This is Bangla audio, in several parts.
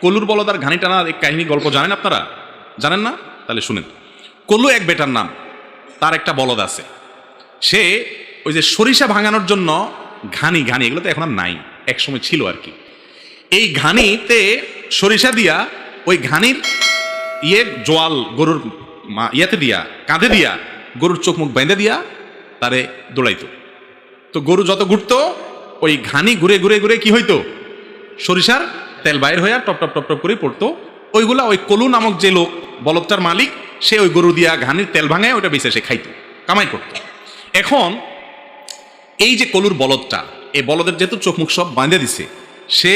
কলুর বলদ আর ঘানি টানার এক কাহিনী গল্প জানেন আপনারা? জানেন না? তাহলে শুনেন। কলু এক বেটার নাম। তার একটা বলদ আছে। সে ওই যে সরিষা ভাঙানোর জন্য ঘানি ঘানি, এগুলো তো এখন আর নাই। একসময় ছিল আর কি। এই ঘানিতে সরিষা দিয়া, ওই ঘানির ইয়ে জোয়াল গরুর ইয়েতে দিয়া, কাঁধে দিয়া গরুর চোখ মুখ বেঁধে দিয়া তারে দৌড়াইতো তো গরু যত ঘুরতো, ওই ঘানি ঘুরে ঘুরে ঘুরে কি হইতো? সরিষার তেল বাইর হইয়া টপ টপ টপ টপ করে পড়তো। ওইগুলা ওই কলু নামক যে লোক, বলদটার মালিক, সে ওই গরু দিয়া ঘানির তেল ভাঙায় ওটা বেঁচে সে খাইতো, কামাই করতো। এখন, এই যে কলুর বলদটা, এই বলদের যেহেতু চোখ মুখ সব বাঁধে দিছে, সে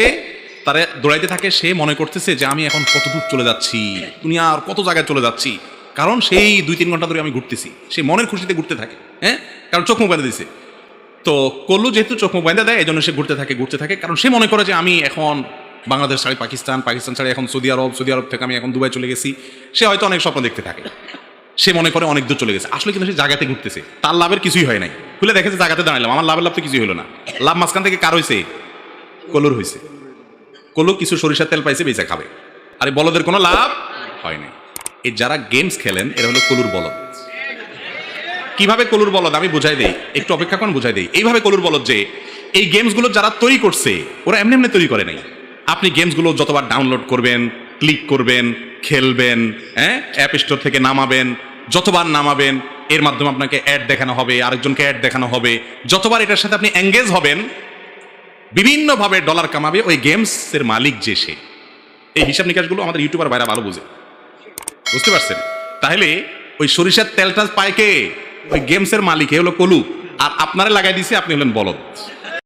তারে দৌড়াইতে থাকে, সে মনে করতেছে যে আমি এখন কত দূর চলে যাচ্ছি, দুনিয়ার কত জায়গায় চলে যাচ্ছি। কারণ সেই দুই তিন ঘণ্টা ধরে আমি ঘুরতেছি, সে মনের খুশিতে ঘুরতে থাকে হ্যাঁ? কারণ চোখ মুখ বাঁধে দিছে। তো কল্লু যেহেতু চোখ মুখ বেঁধে দেয় এই জন্য সে ঘুরতে থাকে ঘুরতে থাকে, কারণ সে মনে করে যে আমি এখন বাংলাদেশ ছাড়ি, পাকিস্তান পাকিস্তান ছাড়ি, এখন সৌদি আরব সৌদি আরব থেকে আমি এখন দুবাই চলে গেছি। সে হয়তো অনেক স্বপ্ন দেখতে থাকে। সে মনে করে অনেক দূর চলে গেছে। আসলে কিন্তু সে জায়গাতে ঘুরতেছে। তার লাভের কিছুই হয় নাই। খুলে দেখেছে জায়গাতে দাঁড়ালাম আমার লাভের লাভ তো কিছুই হলো না। লাভ মাঝখান থেকে কার হয়েছে কলুর হয়েছে কলু কিছু সরিষার তেল পাইছে, বেঁচে খাবে। আর বলদের কোনো লাভ হয় নাই। এই যারা গেমস খেলেন, এরা হলো কলুর বলদ। কীভাবে কলুর বলদ? আমি বুঝাই দেই। একটু অপেক্ষা করুন, বুঝাই দেই। এইভাবে কলুর বলদ যে, এই গেমসগুলো যারা তৈরি করছে, ওরা এমনি এমনি তৈরি করে নাই। আপনি গেমসগুলো যতবার ডাউনলোড করবেন ক্লিক করবেন, খেলবেন হ্যাঁ অ্যাপ স্টোর থেকে নামাবেন, যতবার নামাবেন, এর মাধ্যমে আপনাকে অ্যাড দেখানো হবে, আরেকজনকে অ্যাড দেখানো হবে। যতবার এটার সাথে আপনি এঙ্গেজ হবেন, বিভিন্নভাবে ডলার কামাবে ওই গেমসের মালিক যে সে। এই হিসাব নিকাশগুলো আমাদের ইউটিউবার বাইরা ভালো বুঝে। বুঝতে পারছেন? তাহলে ওই সরিষার তেলটা পায় কে? ওই গেমসের মালিক, এ হলো কলু। আর আপনারা লাগাই দিছে, আপনি হলেন বলদ।